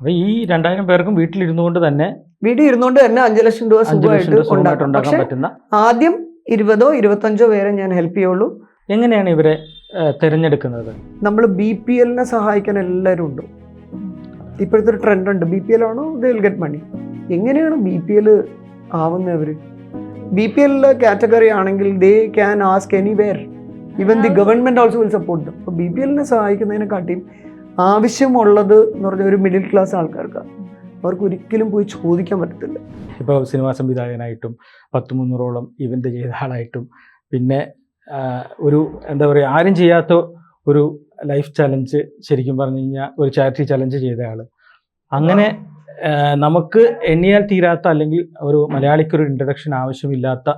അപ്പൊ ഈ രണ്ടായിരം പേർക്കും വീട്ടിലിരുന്നുകൊണ്ട് തന്നെ വീട്ടിൽ ഇരുന്നുകൊണ്ട് തന്നെ അഞ്ചു ലക്ഷം രൂപ സുഖമായിട്ട് ഉണ്ടാക്കാൻ പറ്റുന്ന ആദ്യം ഇരുപതോ ഇരുപത്തഞ്ചോ പേരെ ഞാൻ ഹെൽപ്പ് ചെയ്യുള്ളൂ. എങ്ങനെയാണ് ഇവരെ തിരഞ്ഞെടുക്കുന്നത്? നമ്മൾ ബി പി എല്ലിനെ സഹായിക്കാൻ എല്ലാവരും ഉണ്ട്. ഇപ്പോഴത്തെ ഒരു ട്രെൻഡ് ഉണ്ട്. ബി പി എൽ ആണോ ദേ വിൽ ഗെറ്റ് മണി എങ്ങനെയാണ് ബി പി എൽ ആവുന്നവർ ബി പി എല്ലിലെ കാറ്റഗറി ആണെങ്കിൽ they can ask anywhere even the government also will support them അപ്പോൾ ബി പി എല്ലിനെ സഹായിക്കുന്നതിനെക്കാട്ടിയും ആവശ്യമുള്ളത് എന്ന് പറഞ്ഞ ഒരു മിഡിൽ ക്ലാസ് ആൾക്കാർക്ക് അവർക്ക് ഒരിക്കലും പോയി ചോദിക്കാൻ പറ്റത്തില്ല. ഇപ്പോൾ സിനിമാ സംവിധായകനായിട്ടും പത്ത് മുന്നൂറോളം ഇവന്റ് ചെയ്ത ആളായിട്ടും പിന്നെ ഒരു എന്താ പറയുക ആരും ചെയ്യാത്ത ഒരു ലൈഫ് ചലഞ്ച് ശരിക്കും പറഞ്ഞു കഴിഞ്ഞാൽ ഒരു ചാരിറ്റി ചലഞ്ച് ചെയ്ത ആൾ അങ്ങനെ നമുക്ക് എണ്ണിയാൽ തീരാത്ത അല്ലെങ്കിൽ ഒരു മലയാളിക്കൊരു ഇൻട്രഡക്ഷൻ ആവശ്യമില്ലാത്ത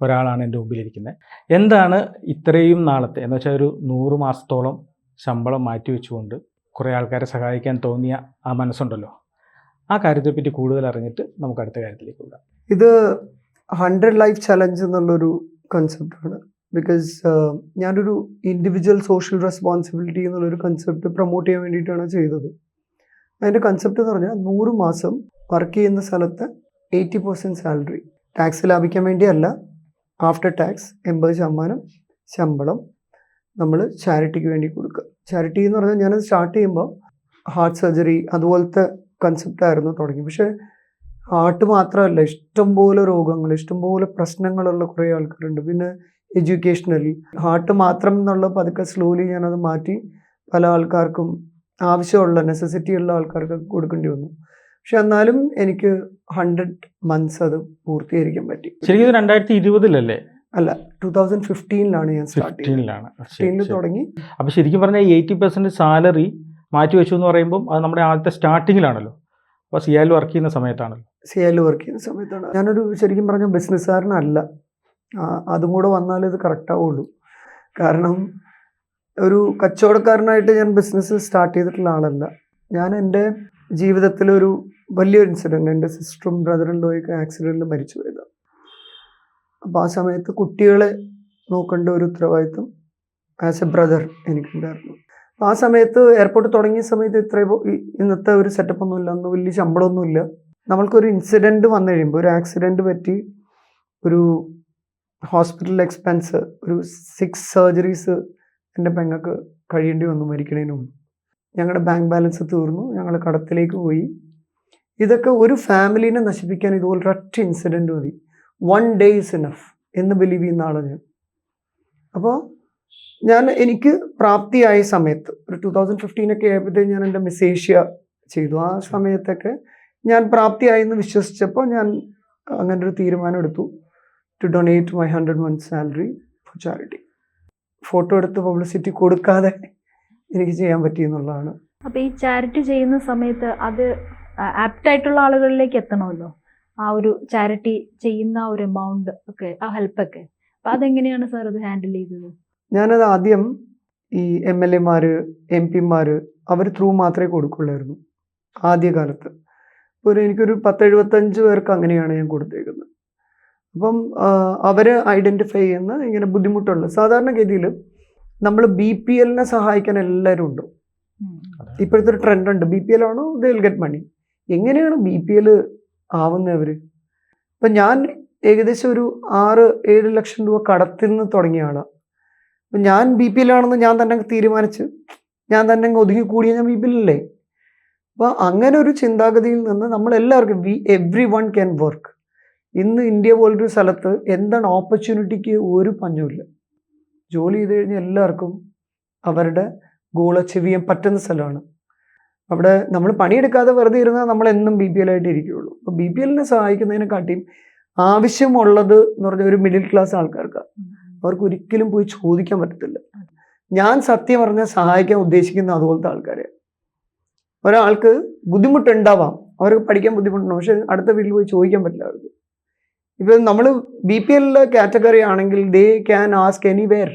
ഒരാളാണ് എന്റെ മുമ്പിലിരിക്കുന്നത് എന്താണ് ഇത്രയും നാളത്തെ എന്ന് വെച്ചാൽ ഒരു നൂറ് മാസത്തോളം ശമ്പളം മാറ്റി വെച്ചുകൊണ്ട് കുറേ ആൾക്കാരെ സഹായിക്കാൻ തോന്നിയ ആ മനസ്സുണ്ടല്ലോ. ആ കാര്യത്തെപ്പറ്റി കൂടുതൽ അറിഞ്ഞിട്ട് നമുക്ക് അടുത്ത കാര്യത്തിലേക്ക് പോകാം. ഇത് ഹൺഡ്രഡ് ലൈഫ് ചലഞ്ച് എന്നുള്ളൊരു കൺസെപ്റ്റാണ് ബിക്കോസ് ഞാനൊരു ഇൻഡിവിജ്വൽ സോഷ്യൽ റെസ്പോൺസിബിലിറ്റി എന്നുള്ളൊരു കൺസെപ്റ്റ് പ്രൊമോട്ട് ചെയ്യാൻ വേണ്ടിയിട്ടാണ് ചെയ്തത്. അതിന്റെ കൺസെപ്റ്റ് എന്ന് പറഞ്ഞാൽ നൂറ് മാസം വർക്ക് ചെയ്യുന്ന സ്ഥലത്ത് എയ്റ്റി പെർസെന്റ് സാലറി ടാക്സ് ലാഭിക്കാൻ വേണ്ടിയല്ല. ആഫ്റ്റർ ടാക്സ് എൺപത് ശതമാനം ശമ്പളം നമ്മൾ ചാരിറ്റിക്ക് വേണ്ടി കൊടുക്കുക. ചാരിറ്റി എന്ന് പറഞ്ഞാൽ ഞാനത് സ്റ്റാർട്ട് ചെയ്യുമ്പോൾ ഹാർട്ട് സർജറി അതുപോലത്തെ കൺസെപ്റ്റായിരുന്നു തുടങ്ങി. പക്ഷേ ഹാർട്ട് മാത്രമല്ല ഇഷ്ടംപോലെ രോഗങ്ങൾ ഇഷ്ടംപോലെ പ്രശ്നങ്ങളുള്ള കുറേ ആൾക്കാരുണ്ട്. പിന്നെ എഡ്യൂക്കേഷണലി ഹാർട്ട് മാത്രം എന്നുള്ള പതുക്കെ സ്ലോലി ഞാനത് മാറ്റി പല ആൾക്കാർക്കും ആവശ്യമുള്ള നെസസിറ്റി ഉള്ള ആൾക്കാർക്ക് കൊടുക്കേണ്ടി വന്നു. പക്ഷെ എന്നാലും എനിക്ക് ഹൺഡ്രഡ് മന്ത്സ് അത് പൂർത്തീകരിക്കാൻ പറ്റി. ശരിക്കും രണ്ടായിരത്തി ഇരുപതിലല്ലേ? അല്ല ടൂ തൗസൻഡ് ഫിഫ്റ്റീനിലാണ് ഞാൻ ഫിഫ്റ്റീനിലാണ് ഫിഫ്റ്റീനിൽ തുടങ്ങി. അപ്പോൾ ശരിക്കും പറഞ്ഞാൽ എയ്റ്റി പെർസെന്റ് സാലറി മാറ്റി വെച്ചു എന്ന് പറയുമ്പോൾ അത് നമ്മുടെ ആദ്യത്തെ സ്റ്റാർട്ടിങ്ങിലാണല്ലോ അപ്പോൾ സിയാൽ വർക്ക് ചെയ്യുന്ന സമയത്താണല്ലോ. സി ഐയിൽ വർക്ക് ചെയ്യുന്ന സമയത്താണ്. ഞാനൊരു ശരിക്കും പറഞ്ഞാൽ ബിസിനസ്സുകാരനല്ല അതും കൂടെ വന്നാലേ ഇത് കറക്റ്റ് ആവുള്ളൂ. കാരണം ഒരു കച്ചവടക്കാരനായിട്ട് ഞാൻ ബിസിനസ് സ്റ്റാർട്ട് ചെയ്തിട്ടുള്ള ആളല്ല. ഞാൻ എന്റെ ജീവിതത്തിലൊരു വലിയൊരു ഇൻസിഡന്റ് എന്റെ സിസ്റ്ററും ബ്രദറും ലോയൊക്കെ ആക്സിഡന്റിൽ മരിച്ചു അപ്പോൾ ആ സമയത്ത് കുട്ടികളെ നോക്കേണ്ട ഒരു ഉത്തരവാദിത്വം ആസ് എ ബ്രദർ എനിക്കുണ്ടായിരുന്നു. അപ്പോൾ ആ സമയത്ത് എയർപോർട്ട് തുടങ്ങിയ സമയത്ത് ഇത്ര ഇന്നത്തെ ഒരു സെറ്റപ്പ് ഒന്നുമില്ല അന്ന് വലിയ ശമ്പളമൊന്നുമില്ല നമ്മൾക്കൊരു ഇൻസിഡന്റ് വന്നു കഴിയുമ്പോൾ ഒരു ആക്സിഡന്റ് പറ്റി ഒരു ഹോസ്പിറ്റൽ എക്സ്പെൻസ് ഒരു സിക്സ് സർജറീസ് എന്റെ പെങ്ങൾക്ക് കഴിയേണ്ടി വന്നു മരിക്കണതിന് മുമ്പ്. ഞങ്ങളുടെ ബാങ്ക് ബാലൻസ് തീർന്നു ഞങ്ങൾ കടത്തിലേക്ക് പോയി. ഇതൊക്കെ ഒരു ഫാമിലീനെ നശിപ്പിക്കാൻ ഇതുപോലൊരൊറ്റ ഇൻസിഡന്റ് മതി. വൺ ഡേ ഇനഫ് എന്ന് ബിലീവ് ചെയ്യുന്ന ആളാണ് ഞാൻ. അപ്പോൾ ഞാൻ എനിക്ക് പ്രാപ്തിയായ സമയത്ത് ഒരു ടൂ തൗസൻഡ് ഫിഫ്റ്റീനൊക്കെ ആയപ്പോഴത്തേക്ക് ഞാൻ എന്റെ മിസ് ചെയ്തു. ആ സമയത്തൊക്കെ ഞാൻ പ്രാപ്തിയായി എന്ന് വിശ്വസിച്ചപ്പോൾ ഞാൻ അങ്ങനെ ഒരു തീരുമാനം എടുത്തു. To donate my hundred month salary for charity photo എടുത്ത് പബ്ലിസിറ്റി കൊടുക്കാതെ എനിക്ക് ചെയ്യാൻ പറ്റിയെന്നുള്ളതാണ് അപ്പോൾ ഈ ചാരിറ്റി ചെയ്യുന്ന സമയത്ത് അത് ആപ്റ്റായിട്ടുള്ള ആളുകളിലേക്ക് എത്തണമല്ലോ. ആ ഒരു ചാരിറ്റി ചെയ്യുന്ന ഒരു എമൗണ്ട് ഒക്കെ ആ ഹെൽപ്പ് ഒക്കെ. അപ്പൊ അതെങ്ങനെയാണ് സാർ അത് ഹാൻഡിൽ ചെയ്തത്? ഞാനത് ആദ്യം ഈ എം എൽ എമാർ എം പിമാർ അവർ ത്രൂ മാത്രമേ കൊടുക്കുള്ളായിരുന്നു ആദ്യകാലത്ത്. ഒരു എനിക്കൊരു പത്ത് എഴുപത്തഞ്ച് പേർക്ക് അങ്ങനെയാണ് ഞാൻ കൊടുത്തേക്കുന്നത്. അപ്പം അവർ ഐഡന്റിഫൈ ചെയ്യുന്ന ഇങ്ങനെ ബുദ്ധിമുട്ടുള്ള സാധാരണഗതിയിൽ നമ്മൾ ബി പി എല്ലിനെ സഹായിക്കാൻ എല്ലാവരും ഉണ്ട്? ഇപ്പോഴത്തെ ഒരു ട്രെൻഡ് ഉണ്ട്. ബി പി എൽ ആണോ? ദേ വിൽ ഗെറ്റ് മണി എങ്ങനെയാണ് ബി പി എൽ ആവുന്നവർ ഇപ്പം ഞാൻ ഏകദേശം ഒരു ആറ് ഏഴ് ലക്ഷം രൂപ കടത്തിൽ നിന്ന് തുടങ്ങിയ ആളാണ് അപ്പം ഞാൻ ബി പി എല്ലാണെന്ന് ഞാൻ തന്നെ തീരുമാനിച്ച് ഞാൻ തന്നെ ഒതുങ്ങി കൂടിയ ഞാൻ ബി പി എല്ലേ അപ്പോൾ അങ്ങനെ ഒരു ചിന്താഗതിയിൽ നിന്ന് നമ്മൾ എല്ലാവർക്കും we every one can work ഇന്ന് ഇന്ത്യ പോലൊരു സ്ഥലത്ത് എന്താണ് ഓപ്പർച്യൂണിറ്റിക്ക് ഒരു പഞ്ഞുമില്ല. ജോലി ചെയ്ത് കഴിഞ്ഞാൽ എല്ലാവർക്കും അവരുടെ ഗോൾ പറ്റുന്ന സ്ഥലമാണ്. അവിടെ നമ്മൾ പണിയെടുക്കാതെ വെറുതെ ഇരുന്നാൽ നമ്മൾ എന്നും ബി പി എൽ ആയിട്ട് ഇരിക്കുകയുള്ളൂ. അപ്പോൾ ബി പി എല്ലിനെ സഹായിക്കുന്നതിനെക്കാട്ടിയും ആവശ്യമുള്ളത് എന്ന് പറഞ്ഞ ഒരു മിഡിൽ ക്ലാസ് ആൾക്കാർക്ക് അവർക്ക് ഒരിക്കലും പോയി ചോദിക്കാൻ പറ്റത്തില്ല. ഞാൻ സത്യം പറഞ്ഞാൽ സഹായിക്കാൻ ഉദ്ദേശിക്കുന്ന അതുപോലത്തെ ആൾക്കാരെ ഒരാൾക്ക് ബുദ്ധിമുട്ടുണ്ടാവാം. അവർക്ക് പഠിക്കാൻ ബുദ്ധിമുട്ടുണ്ടാവും. പക്ഷെ അടുത്ത വീട്ടിൽ പോയി ചോദിക്കാൻ പറ്റില്ല അവർക്ക്. ഇപ്പം നമ്മൾ ബി പി എല്ലിലെ കാറ്റഗറി ആണെങ്കിൽ they can ask anywhere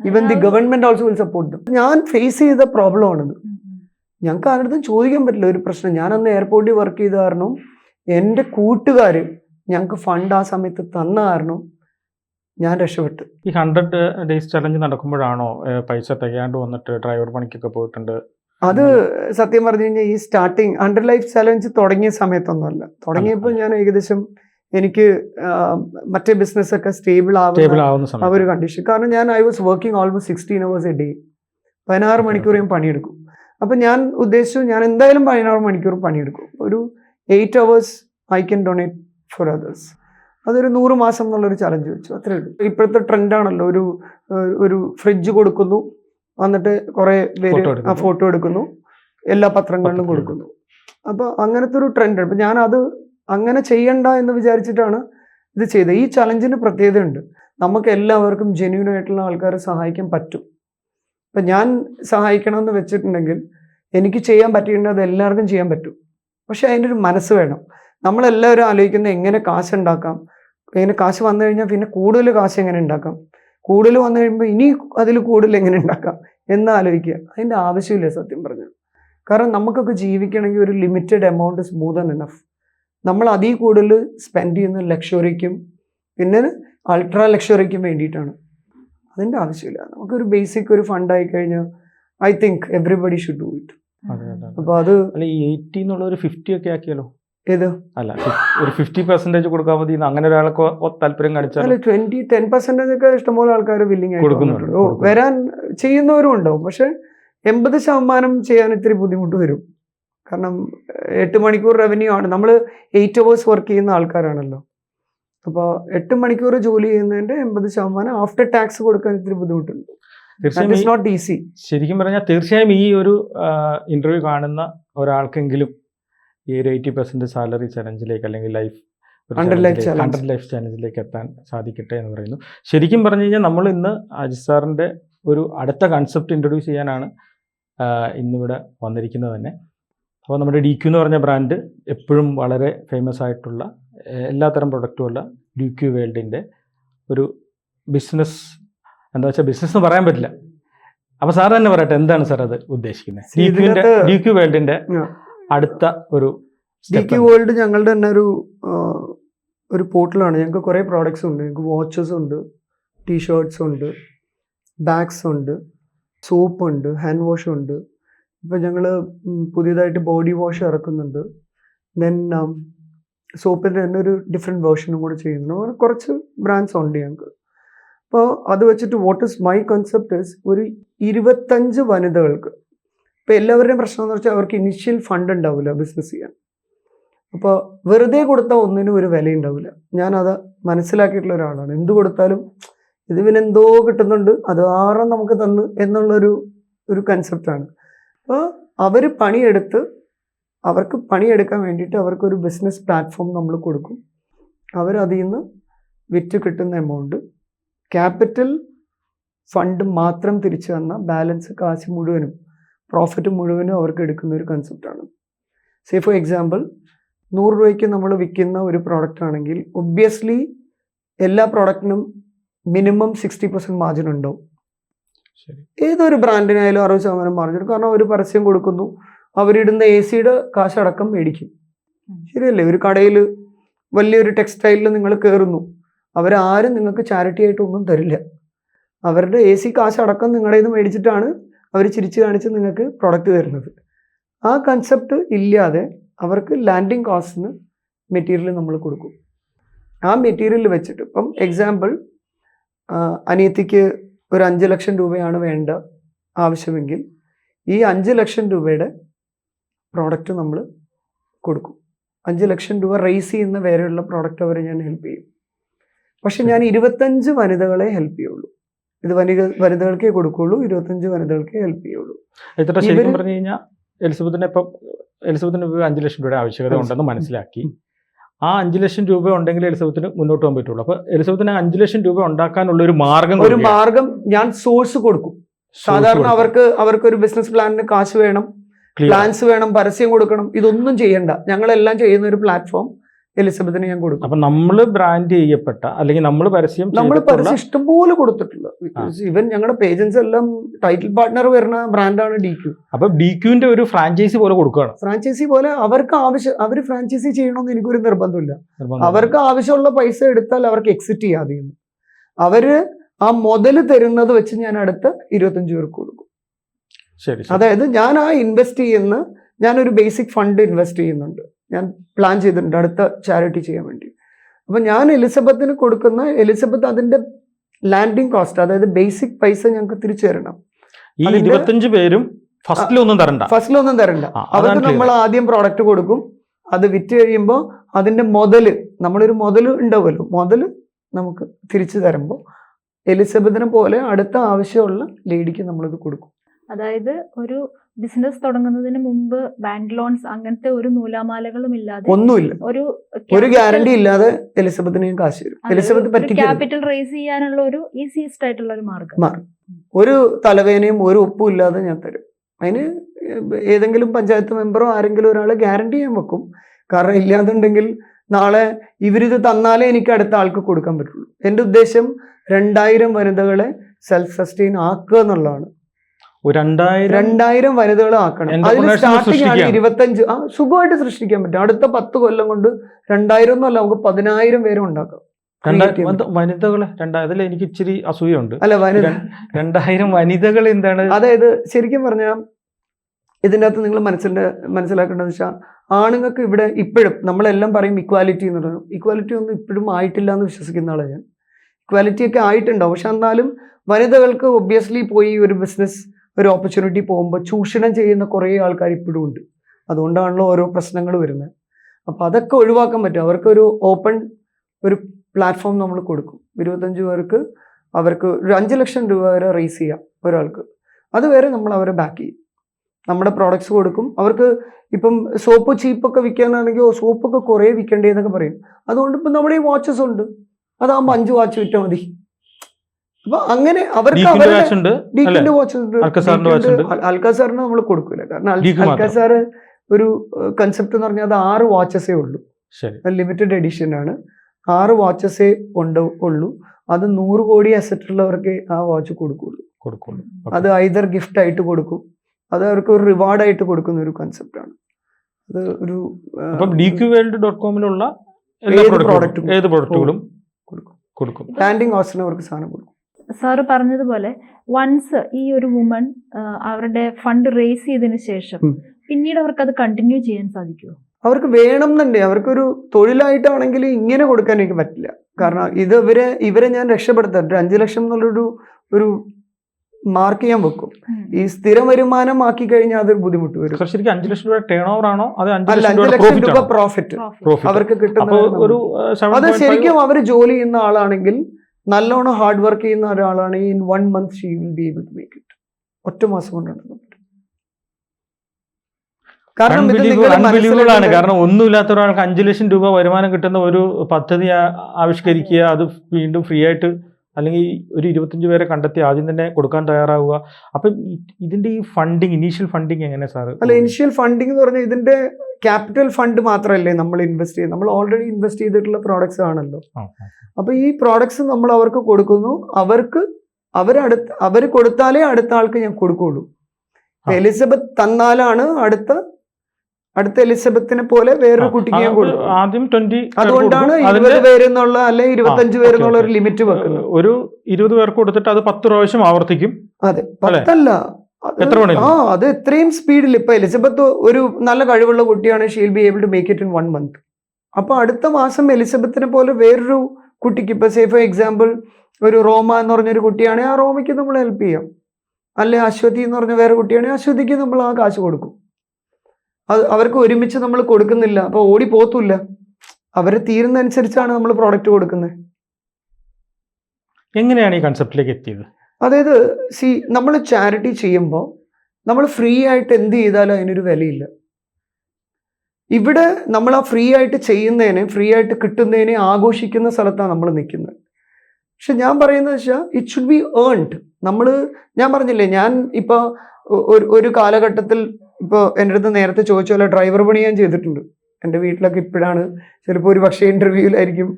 even the government also will support ഞാൻ ഫേസ് ചെയ്ത പ്രോബ്ലം ആണിത്. ഞങ്ങൾക്ക് ആരുടെ ചോദിക്കാൻ പറ്റില്ല ഒരു പ്രശ്നം. ഞാൻ അന്ന് എയർപോർട്ടിൽ വർക്ക് ചെയ്ത കാരണം എന്റെ കൂട്ടുകാർ ഞങ്ങൾക്ക് ഫണ്ട് ആ സമയത്ത് തന്ന കാരണം ഞാൻ രക്ഷപ്പെട്ടു. ഈ ഹൺഡ്രഡ് ഡേയ്സ് ചലഞ്ച് നടക്കുമ്പോഴാണോ പൈസ തികയാണ്ട് വന്നിട്ട് ഡ്രൈവർ പണിക്കൊക്കെ പോയിട്ടുണ്ട്? അത് സത്യം പറഞ്ഞു കഴിഞ്ഞാൽ ഈ സ്റ്റാർട്ടിങ് അണ്ടർ ലൈഫ് ചലഞ്ച് തുടങ്ങിയ സമയത്തൊന്നുമല്ല. തുടങ്ങിയപ്പോൾ ഞാൻ ഏകദേശം എനിക്ക് മറ്റേ ബിസിനസ് ഒക്കെ സ്റ്റേബിൾ ആവുന്ന ആ ഒരു കണ്ടീഷൻ കാരണം ഞാൻ I was working almost sixteen hours a day പതിനാറ് മണിക്കൂർ ഞാൻ പണിയെടുക്കും. അപ്പം ഞാൻ ഉദ്ദേശിച്ചു ഞാൻ എന്തായാലും പതിനാറ് മണിക്കൂർ പണിയെടുക്കും. ഒരു eight hours I can donate for others അതൊരു നൂറ് മാസം എന്നുള്ളൊരു ചലഞ്ച് വെച്ചു. അത്രേ ഉള്ളൂ. ഇപ്പോഴത്തെ ട്രെൻഡാണല്ലോ ഒരു ഒരു ഫ്രിഡ്ജ് കൊടുക്കുന്നു. വന്നിട്ട് കുറേ പേര് ആ ഫോട്ടോ എടുക്കുന്നു. എല്ലാ പത്രങ്ങളിലും കൊടുക്കുന്നു. അപ്പോൾ അങ്ങനത്തെ ഒരു ട്രെൻഡ് അപ്പം ഞാൻ അത് അങ്ങനെ ചെയ്യണ്ട എന്ന് വിചാരിച്ചിട്ടാണ് ഇത് ചെയ്തത്. ഈ ചലഞ്ചിന് പ്രത്യേകതയുണ്ട്. നമുക്ക് എല്ലാവർക്കും ജെന്യൂൻ ആയിട്ടുള്ള ആൾക്കാരെ സഹായിക്കാൻ പറ്റും. ഇപ്പം ഞാൻ സഹായിക്കണമെന്ന് വെച്ചിട്ടുണ്ടെങ്കിൽ എനിക്ക് ചെയ്യാൻ പറ്റിയിട്ടുണ്ടെങ്കിൽ അത് എല്ലാവർക്കും ചെയ്യാൻ പറ്റും. പക്ഷെ അതിന്റെ ഒരു മനസ്സ് വേണം. നമ്മളെല്ലാവരും ആലോചിക്കുന്നത് എങ്ങനെ കാശ് ഉണ്ടാക്കാം? എങ്ങനെ കാശ് വന്നു കഴിഞ്ഞാൽ പിന്നെ കൂടുതൽ കാശ് എങ്ങനെ ഉണ്ടാക്കാം? കൂടുതൽ വന്നു കഴിയുമ്പോൾ ഇനി അതിൽ കൂടുതൽ എങ്ങനെ ഉണ്ടാക്കാം? എന്ന് ആലോചിക്കുക. അതിന്റെ ആവശ്യമില്ല സത്യം പറഞ്ഞു കാരണം നമുക്കൊക്കെ ജീവിക്കണമെങ്കിൽ ഒരു limited amount smooth and enough നമ്മൾ അതിൽ കൂടുതൽ സ്പെൻഡ് ചെയ്യുന്ന ലക്ഷറിക്കും പിന്നെ അൾട്രാ ലക്ഷറിക്കും വേണ്ടിയിട്ടാണ്. അതിന്റെ ആവശ്യമില്ല. നമുക്കൊരു ബേസിക് ഒരു ഫണ്ട് ആയി കഴിഞ്ഞാൽ I think everybody should do it. അപ്പോൾ അത് അല്ല ഈ എയ്റ്റി എന്നുള്ള ഒരു ഫിഫ്റ്റി ഒക്കെ ആക്കിയാലോ? ഏത്? അല്ല ഒരു ഫിഫ്റ്റി പെർസെന്റേജ് കൊടുക്കാൻ മതി അങ്ങനെ ഒരാൾക്ക് താല്പര്യം കാണിച്ചാൽ അല്ല ട്വന്റി ടെൻ പെർസെന്റേജ് ഒക്കെ ഇഷ്ടംപോലെ ആൾക്കാർ വില്ലിങ് കൊടുക്കുന്നുണ്ട്, വരാൻ ചെയ്യുന്നവരും ഉണ്ടാവും. പക്ഷെ എൺപത് ശതമാനം ചെയ്യാൻ ഇത്തിരി ബുദ്ധിമുട്ട് വരും. കാരണം എട്ട് മണിക്കൂർ റവന്യൂ ആണ്. നമ്മൾ എയ്റ്റ് അവേഴ്സ് വർക്ക് ചെയ്യുന്ന ആൾക്കാരാണല്ലോ. അപ്പോൾ എട്ട് മണിക്കൂർ ജോലി ചെയ്യുന്നതിന്റെ എൺപത് ശതമാനം ആഫ്റ്റർ ടാക്സ് കൊടുക്കാൻ ഇത്തിരി ബുദ്ധിമുട്ടുണ്ട്. തീർച്ചയായും നോട്ട് ഈസി ശരിക്കും പറഞ്ഞാൽ തീർച്ചയായും ഈ ഒരു ഇന്റർവ്യൂ കാണുന്ന ഒരാൾക്കെങ്കിലും ഈ ഒരു എയ്റ്റി പെർസെന്റ് സാലറി ചലഞ്ചിലേക്ക് അല്ലെങ്കിൽ ലൈഫ് 100 life ഹൺഡ്രഡ് ലൈഫ് ചലഞ്ചിലേക്ക് എത്താൻ സാധിക്കട്ടെ എന്ന് പറയുന്നു. ശരിക്കും പറഞ്ഞു കഴിഞ്ഞാൽ നമ്മൾ ഇന്ന് അജിത് സാറിന്റെ ഒരു അടുത്ത കൺസെപ്റ്റ് ഇൻട്രൊഡ്യൂസ് ചെയ്യാനാണ് ഇന്നിവിടെ വന്നിരിക്കുന്നത് തന്നെ. അപ്പോൾ നമ്മുടെ ഡി ക്യു എന്ന് പറഞ്ഞ ബ്രാൻഡ് എപ്പോഴും വളരെ ഫേമസ് ആയിട്ടുള്ള എല്ലാത്തരം പ്രൊഡക്റ്റുമുള്ള ഡി ക്യു വേൾഡിന്റെ ഒരു ബിസിനസ് എന്താ വെച്ചാൽ ബിസിനസ് എന്ന് പറയാൻ പറ്റില്ല. അപ്പോൾ സാർ തന്നെ പറയട്ടെ എന്താണ് സാർ അത് ഉദ്ദേശിക്കുന്നത് ഡിക്യു വേൾഡിന്റെ അടുത്ത ഒരു ഡിക്യു വേൾഡ് ഞങ്ങളുടെ തന്നെ ഒരു ഒരു പോർട്ടലാണ് ഞങ്ങൾക്ക് കുറേ പ്രോഡക്ട്സ് ഉണ്ട്. ഞങ്ങൾക്ക് വാച്ചസ് ഉണ്ട് ടീഷർട്സ് ഉണ്ട് ബാഗ്സ് ഉണ്ട് സോപ്പ് ഉണ്ട് ഹാൻഡ് വാഷ് ഉണ്ട്. ഇപ്പം ഞങ്ങൾ പുതിയതായിട്ട് ബോഡി വാഷ് ഇറക്കുന്നുണ്ട്. ദെൻ സോപ്പിന്റെ തന്നെ ഒരു ഡിഫറെന്റ് വേർഷനും കൂടെ അങ്ങനെ കുറച്ച് ബ്രാൻഡ്സ് ഉണ്ട് ഞങ്ങൾക്ക്. അപ്പോൾ അത് വെച്ചിട്ട് what is my concept is ഒരു ഇരുപത്തഞ്ച് വനിതകൾക്ക്. ഇപ്പോൾ എല്ലാവരുടെയും പ്രശ്നം എന്ന് വെച്ചാൽ അവർക്ക് ഇനിഷ്യൽ ഫണ്ട് ഉണ്ടാവില്ല ബിസിനസ് ചെയ്യാൻ. അപ്പോൾ വെറുതെ കൊടുത്ത ഒന്നിനും ഒരു വില ഉണ്ടാവില്ല. ഞാനത് മനസ്സിലാക്കിയിട്ടുള്ള ഒരാളാണ്. എന്ത് കൊടുത്താലും ഇത് എന്തോ കിട്ടുന്നുണ്ട് അത് ആറാം നമുക്ക് തന്ന് എന്നുള്ളൊരു ഒരു കൺസെപ്റ്റാണ് അപ്പോൾ അവർ പണിയെടുത്ത് അവർക്ക് പണിയെടുക്കാൻ വേണ്ടിയിട്ട് അവർക്കൊരു ബിസിനസ് പ്ലാറ്റ്ഫോം നമ്മൾ കൊടുക്കും. അവരതിൽ നിന്ന് വിറ്റ് കിട്ടുന്ന എമൗണ്ട് ക്യാപിറ്റൽ ഫണ്ട് മാത്രം തിരിച്ചു തന്ന ബാലൻസ് കാശ് മുഴുവനും പ്രോഫിറ്റ് മുഴുവനും അവർക്ക് എടുക്കുന്ന ഒരു കൺസെപ്റ്റാണ് സേ ഫോർ എക്സാമ്പിൾ നൂറ് രൂപയ്ക്ക് നമ്മൾ വിൽക്കുന്ന ഒരു പ്രോഡക്റ്റ് ആണെങ്കിൽ ഒബ്വിയസ്ലി എല്ലാ പ്രോഡക്റ്റിനും മിനിമം സിക്സ്റ്റി പെർസെന്റ് മാർജിൻ ഉണ്ടാവും. ഏതൊരു ബ്രാൻഡിനായാലും അറുപത് ശതമാനം മാർജിൻ കാരണം അവർ പരസ്യം കൊടുക്കുന്നു. അവരിടുന്ന എ സിയുടെ കാശടക്കം മേടിക്കും. ശരിയല്ലേ? ഒരു കടയിൽ വലിയൊരു ടെക്സ്റ്റൈലിൽ നിങ്ങൾ കയറുന്നു. അവരാരും നിങ്ങൾക്ക് ചാരിറ്റി ആയിട്ടൊന്നും തരില്ല. അവരുടെ എ സി കാശടക്കം നിങ്ങളുടെ നിന്ന് മേടിച്ചിട്ടാണ് അവർ ചിരിച്ച് കാണിച്ച് നിങ്ങൾക്ക് പ്രൊഡക്റ്റ് തരുന്നത്. ആ കൺസെപ്റ്റ് ഇല്ലാതെ അവർക്ക് ലാൻഡിങ് കോസ്റ്റിന് മെറ്റീരിയൽ നമ്മൾ കൊടുക്കും. ആ മെറ്റീരിയൽ വെച്ചിട്ട് ഇപ്പം എക്സാമ്പിൾ അനിയത്തിക്ക് ഒരു അഞ്ച് ലക്ഷം രൂപയാണ് വേണ്ട ആവശ്യമെങ്കിൽ ഈ അഞ്ച് ലക്ഷം രൂപയുടെ പ്രോഡക്റ്റ് നമ്മൾ കൊടുക്കും. അഞ്ച് ലക്ഷം രൂപ റേസ് ചെയ്യുന്ന വേറെയുള്ള പ്രോഡക്റ്റ് അവരെ ഞാൻ ഹെൽപ്പ് ചെയ്യും. പക്ഷെ ഞാൻ ഇരുപത്തഞ്ച് വനിതകളെ ഹെൽപ്പ് ചെയ്യുള്ളൂ. ഇത് വനിത വനിതകൾക്കേ കൊടുക്കുള്ളൂ ഇരുപത്തഞ്ച് വനിതകൾക്കേ ഹെൽപ്പ് ചെയ്യുള്ളൂ. ശരിക്കും പറഞ്ഞു കഴിഞ്ഞാൽ എലിസബത്തിന് ഇപ്പം എലിസബത്തിന് അഞ്ച് ലക്ഷം രൂപയുടെ ആവശ്യകത ഉണ്ടെന്ന് മനസ്സിലാക്കി. ആ അഞ്ച് ലക്ഷം രൂപ ഉണ്ടെങ്കിൽ എലിസബത്തിന് മുന്നോട്ട് പോകാൻ പറ്റുള്ളൂ. അപ്പൊ എലിസബത്തിന് അഞ്ച് ലക്ഷം രൂപ ഉണ്ടാക്കാനുള്ള ഒരു മാർഗം ഒരു മാർഗം ഞാൻ സോഴ്സ് കൊടുക്കും. സാധാരണ അവർക്ക് അവർക്ക് ഒരു ബിസിനസ് പ്ലാനിന് കാശ് വേണം. പ്ലാൻസ് വേണം പരസ്യം കൊടുക്കണം ഇതൊന്നും ചെയ്യണ്ട. ഞങ്ങളെല്ലാം ചെയ്യുന്ന ഒരു പ്ലാറ്റ്ഫോം എലിസബത്തിന് ഞാൻ കൊടുക്കും. അപ്പൊ നമ്മൾ ബ്രാൻഡ് ചെയ്യപ്പെട്ട അല്ലെങ്കിൽ നമ്മൾ പരസ്യം നമ്മൾ പരസ്യം ഇഷ്ടംപോലെ കൊടുത്തിട്ടുള്ള. ഇവൻ ഞങ്ങളുടെ പേജൻസ് എല്ലാം ടൈറ്റിൽ പാർട്ണർ വരുന്ന ബ്രാൻഡാണ് ഡി ക്യു അപ്പൊ ഡി ക്യുവിന്റെ ഒരു ഫ്രാഞ്ചൈസി പോലെ കൊടുക്കുകയാണ്. ഫ്രാഞ്ചൈസി പോലെ അവർക്ക് ആവശ്യം അവർ ഫ്രാഞ്ചൈസി ചെയ്യണമെന്ന് എനിക്കൊരു നിർബന്ധമില്ല. അവർക്ക് ആവശ്യമുള്ള പൈസ എടുത്താൽ അവർക്ക് എക്സിറ്റ് ചെയ്യാതെ അവർ ആ മുതൽ തരുന്നത് വെച്ച് ഞാൻ അടുത്ത ഇരുപത്തഞ്ച് പേർക്ക് കൊടുക്കും. ശരി. അതായത് ഞാൻ ആ ഇൻവെസ്റ്റ് ചെയ്യുന്ന ഞാനൊരു ബേസിക് ഫണ്ട് ഇൻവെസ്റ്റ് ചെയ്യുന്നുണ്ട്. ഞാൻ പ്ലാൻ ചെയ്തിട്ടുണ്ട് അടുത്ത ചാരിറ്റി ചെയ്യാൻ വേണ്ടി. അപ്പം ഞാൻ എലിസബത്തിന് കൊടുക്കുന്ന എലിസബത്ത് അതിന്റെ ലാൻഡിങ് കോസ്റ്റ് അതായത് ബേസിക് പൈസ ഞങ്ങൾക്ക് തിരിച്ചു തരണം ഈ ഇരുപത്തഞ്ച് പേരും ഫസ്റ്റിലൊന്നും തരണ്ട. ഫസ്റ്റിലൊന്നും തരണ്ട. അവർക്ക് നമ്മൾ ആദ്യം പ്രോഡക്റ്റ് കൊടുക്കും. അത് വിറ്റ് കഴിയുമ്പോൾ അതിന്റെ മുതൽ നമ്മളൊരു മുതൽ ഉണ്ടാവുമല്ലോ. മുതൽ നമുക്ക് തിരിച്ചു തരുമ്പോൾ എലിസബത്തിനെ പോലെ അടുത്ത ആവശ്യമുള്ള ലേഡിക്ക് നമ്മളിത് കൊടുക്കും. അതായത് ഒരു ബിസിനസ് തുടങ്ങുന്നതിന് മുമ്പ് ബാങ്ക് ലോൺസ് അങ്ങനത്തെ ഒരു നൂലാമാലകളും ഇല്ലാതെ ഒന്നുമില്ല. ഒരു ഒരു ഗ്യാരണ്ടി ഇല്ലാതെ എലിസബത്തിന് കാശ് എലിസബത്ത് പറ്റി ക്യാപിറ്റൽ റേസ് ചെയ്യാനുള്ള ഒരു ഈസിയസ്റ്റ് ആയിട്ടുള്ള ഒരു മാർഗം. ഒരു തലവേനയും ഒരു ഉപ്പും ഇല്ലാതെ ഞാൻ തരും. അതിന് ഏതെങ്കിലും പഞ്ചായത്ത് മെമ്പറോ ആരെങ്കിലും ഒരാൾ ഗ്യാരണ്ടി ചെയ്യാൻ വെക്കും. കാരണം ഇല്ലാന്നുണ്ടെങ്കിൽ നാളെ ഇവരിത് തന്നാലേ എനിക്ക് അടുത്ത ആൾക്ക് കൊടുക്കാൻ പറ്റുള്ളൂ. എന്റെ ഉദ്ദേശം രണ്ടായിരം വനിതകളെ സെൽഫ് സസ്റ്റെയിൻ ആക്കുക എന്നുള്ളതാണ്. രണ്ടായിരം വനിതകൾ ആക്കണം. അതിന് സ്റ്റാർട്ടിംഗ് ആണ്. ഇരുപത്തഞ്ച്. ആ സുഖമായിട്ട് സൃഷ്ടിക്കാൻ പറ്റും. അടുത്ത പത്ത് കൊല്ലം കൊണ്ട് രണ്ടായിരം എന്നല്ല നമുക്ക് പതിനായിരം പേരും ഉണ്ടാക്കാം. വനിതകളെ? അതിൽ എനിക്ക് ഇച്ചിരി അസൂയുണ്ട്. അല്ല വനിത രണ്ടായിരം വനിതകൾ എന്താണ്? അതായത് ശരിക്കും പറഞ്ഞാൽ ഇതിന്റെ അകത്ത് നിങ്ങൾ മനസ്സിന്റെ മനസ്സിലാക്കേണ്ടതെന്ന് വെച്ചാൽ ആണുങ്ങൾക്ക് ഇവിടെ ഇപ്പോഴും നമ്മളെല്ലാം പറയും ഇക്വാലിറ്റി എന്ന് പറയുന്നു ഇക്വാലിറ്റി ഒന്നും ഇപ്പോഴും ആയിട്ടില്ല എന്ന് വിശ്വസിക്കുന്ന ആളാണ് ഞാൻ. ഇക്വാലിറ്റി ഒക്കെ ആയിട്ടുണ്ടാവും. പക്ഷെ എന്നാലും വനിതകൾക്ക് ഒബ്വിയസ്ലി പോയി ഒരു ബിസിനസ് ഒരു ഓപ്പർച്യൂണിറ്റി പോകുമ്പോൾ ചൂഷണം ചെയ്യുന്ന കുറേ ആൾക്കാർ ഇപ്പോഴും ഉണ്ട്. അതുകൊണ്ടാണല്ലോ ഓരോ പ്രശ്നങ്ങൾ വരുന്നത് അപ്പോൾ അതൊക്കെ ഒഴിവാക്കാൻ പറ്റും. അവർക്കൊരു ഓപ്പൺ ഒരു പ്ലാറ്റ്ഫോം നമ്മൾ കൊടുക്കും. ഇരുപത്തഞ്ച് പേർക്ക് അവർക്ക് ഒരു അഞ്ച് ലക്ഷം രൂപ വരെ റേസ് ചെയ്യാം ഒരാൾക്ക്. അതുവരെ നമ്മൾ അവരെ ബാക്ക് ചെയ്യും. നമ്മുടെ പ്രോഡക്റ്റ്സ് കൊടുക്കും. അവർക്ക് ഇപ്പം സോപ്പ് ചീപ്പൊക്കെ വിൽക്കാനാണെങ്കിൽ ഓ സോപ്പൊക്കെ കുറേ വിൽക്കണ്ടേ എന്നൊക്കെ പറയും. അതുകൊണ്ട് ഇപ്പം നമ്മുടെ ഈ വാച്ചസ് ഉണ്ട്. അതാകുമ്പോൾ അഞ്ച് വാച്ച് വിറ്റാൽ മതി. അപ്പൊ അങ്ങനെ അവർക്ക് ഡീക്കിന്റെ വാച്ച് ഉണ്ട്. അൽക്കാസാറിന് നമ്മൾ കൊടുക്കൂല. കാരണം അൽക്കാസാർ ഒരു കൺസെപ്റ്റ് എന്ന് പറഞ്ഞാൽ അത് ആറ് വാച്ചസേ ഉള്ളൂ. ലിമിറ്റഡ് എഡിഷൻ ആണ്. ആറ് വാച്ചസേ ഉണ്ട് ഉള്ളൂ. അത് നൂറ് കോടി അസറ്റ് ഉള്ളവർക്ക് ആ വാച്ച് കൊടുക്കുള്ളൂ. കൊടുക്കുള്ളൂ. അത് ഐദർ ഗിഫ്റ്റ് ആയിട്ട് കൊടുക്കും. അത് അവർക്ക് ഒരു റിവാർഡ് ആയിട്ട് കൊടുക്കുന്ന ഒരു കൺസെപ്റ്റ് ആണ്. അത് ഒരു വേൾഡ് ഡോട്ട് കോമിലുള്ള ഏത് പ്രോഡക്റ്റും ഏത് പ്രൊഡക്റ്റുകളും കൊടുക്കും. കൊടുക്കും. ലാൻഡിങ് അവർക്ക് സാധനം കൊടുക്കും. സാറ് പറഞ്ഞതുപോലെ വൺസ് ഈ ഒരു വുമൺ അവരുടെ ഫണ്ട് റേസ് ചെയ്തതിനു ശേഷം പിന്നീട് അവർക്ക് അത് കണ്ടിന്യൂ ചെയ്യാൻ സാധിക്കുമോ അവർക്ക് വേണം എന്നുണ്ട്. അവർക്കൊരു തൊഴിലായിട്ടാണെങ്കിൽ ഇങ്ങനെ കൊടുക്കാൻ എനിക്ക് പറ്റില്ല. കാരണം ഇത് ഇവരെ ഇവരെ ഞാൻ രക്ഷപ്പെടുത്താൻ ഒരു അഞ്ചു ലക്ഷം എന്നുള്ളൊരു ഒരു മാർക്ക് ചെയ്യാൻ വെക്കും. ഈ സ്ഥിര വരുമാനം ആക്കി കഴിഞ്ഞാൽ അതൊരു ബുദ്ധിമുട്ട് വരും. ശരിക്കും അഞ്ചു ലക്ഷം രൂപ ടേൺ ഓവർ ആണോ? അത് അഞ്ചു ലക്ഷം രൂപ പ്രോഫിറ്റ് പ്രോഫിറ്റ് അവർക്ക് കിട്ടുന്ന ഒരു അത് ശരിക്കും അവർ ജോലി ചെയ്യുന്ന ആളാണെങ്കിൽ നല്ലോണം ഹാർഡ് വർക്ക് ചെയ്യുന്ന ഒരാളാണെങ്കിൽ in one month she will be able to make it ഒറ്റ മാസം കൊണ്ട് നടക്കാൻ കാരണം ഇത് Unbelievable- നിങ്ങൾ unbelievable ആണ്. കാരണം ഒന്നുമില്ലാത്ത ഒരാൾക്ക് അഞ്ചു ലക്ഷം രൂപ വരുമാനം കിട്ടുന്ന ഒരു പദ്ധതി ആവിഷ്കരിക്കുക അത് വീണ്ടും ഫ്രീ ആയിട്ട് അല്ലെങ്കിൽ ഒരു ഇരുപത്തഞ്ച് പേരെ കണ്ടെത്തി ആദ്യം തന്നെ കൊടുക്കാൻ തയ്യാറാവുക. അപ്പം ഇതിന്റെ ഈ ഫണ്ടിങ് ഇനീഷ്യൽ ഫണ്ടിങ് എങ്ങനെ സാർ അല്ല ഇനീഷ്യൽ ഫണ്ടിങ് എന്ന് പറഞ്ഞാൽ ഇതിന്റെ ക്യാപിറ്റൽ ഫണ്ട് മാത്രമല്ലേ നമ്മൾ ഇൻവെസ്റ്റ് ചെയ്യുന്നത് നമ്മൾ ഓൾറെഡി ഇൻവെസ്റ്റ് ചെയ്തിട്ടുള്ള പ്രോഡക്ട്സ് ആണല്ലോ. അപ്പൊ ഈ പ്രോഡക്ട്സ് നമ്മൾ അവർക്ക് കൊടുക്കുന്നു. അവർക്ക് അവരടുത്ത് അവർ കൊടുത്താലേ അടുത്ത ആൾക്ക് ഞാൻ കൊടുക്കുള്ളൂ. എലിസബത്ത് തന്നാലാണ് അടുത്ത അടുത്ത എലിസബത്തിനെ പോലെ വേറൊരു കുട്ടിക്ക് ഞാൻ കൊടുക്കും. ആദ്യം ട്വന്റി അതുകൊണ്ടാണ് ഇരുപത് പേരെന്നുള്ള അല്ലെ ഇരുപത്തഞ്ച് പേരെന്നുള്ള ഒരു ലിമിറ്റ് വെക്കുന്നത് ഒരു ഇരുപത് പേർക്ക് കൊടുത്തിട്ട് അത് പത്ത് പ്രാവശ്യം ആവർത്തിക്കും. അതെ പത്തല്ല? ആ അത് എത്രയും സ്പീഡിൽ ഇപ്പൊ എലിസബത്ത് ഒരു നല്ല കഴിവുള്ള കുട്ടിയാണ് she'll be able to make it in one month അപ്പൊ അടുത്ത മാസം എലിസബത്തിനെ പോലെ വേറൊരു കുട്ടിക്ക് ഇപ്പൊ സേ ഫോർ എക്സാമ്പിൾ ഒരു റോമ എന്ന് പറഞ്ഞൊരു കുട്ടിയാണെങ്കിൽ ആ റോമയ്ക്ക് നമ്മൾ ഹെൽപ്പ് ചെയ്യാം. അല്ലെ അശ്വതി എന്ന് പറഞ്ഞ വേറെ കുട്ടിയാണെങ്കിൽ അശ്വതിക്ക് നമ്മൾ ആ കാശ് കൊടുക്കും. അത് അവർക്ക് ഒരുമിച്ച് നമ്മൾ കൊടുക്കുന്നില്ല. അപ്പോൾ ഓടി പോത്തുമില്ല അവർ തീരുന്നതനുസരിച്ചാണ് നമ്മൾ പ്രോഡക്റ്റ് കൊടുക്കുന്നത്. എങ്ങനെയാണ് ഈ കൺസെപ്റ്റിലേക്ക് എത്തിയത്? അതായത് സി നമ്മൾ ചാരിറ്റി ചെയ്യുമ്പോൾ നമ്മൾ ഫ്രീ ആയിട്ട് എന്ത് ചെയ്താലും അതിനൊരു വിലയില്ല. ഇവിടെ നമ്മൾ ആ ഫ്രീ ആയിട്ട് ചെയ്യുന്നതിനെ ഫ്രീ ആയിട്ട് കിട്ടുന്നതിനെ ആഘോഷിക്കുന്ന സ്ഥലത്താണ് നമ്മൾ നിൽക്കുന്നത്. പക്ഷെ ഞാൻ പറയുന്നത് വെച്ചാൽ ഇറ്റ് ഷുഡ് ബി ഏൺഡ് നമ്മൾ ഞാൻ പറഞ്ഞില്ലേ ഞാൻ ഇപ്പോൾ ഒരു ഒരു കാലഘട്ടത്തിൽ ഇപ്പോൾ എന്റെ അടുത്ത് നേരത്തെ ചോദിച്ച പോലെ ഡ്രൈവർ പണി ഞാൻ ചെയ്തിട്ടുണ്ട്. എന്റെ വീട്ടിലൊക്കെ ഇപ്പോഴാണ് ചിലപ്പോൾ ഒരു പക്ഷേ ഇന്റർവ്യൂവിലായിരിക്കും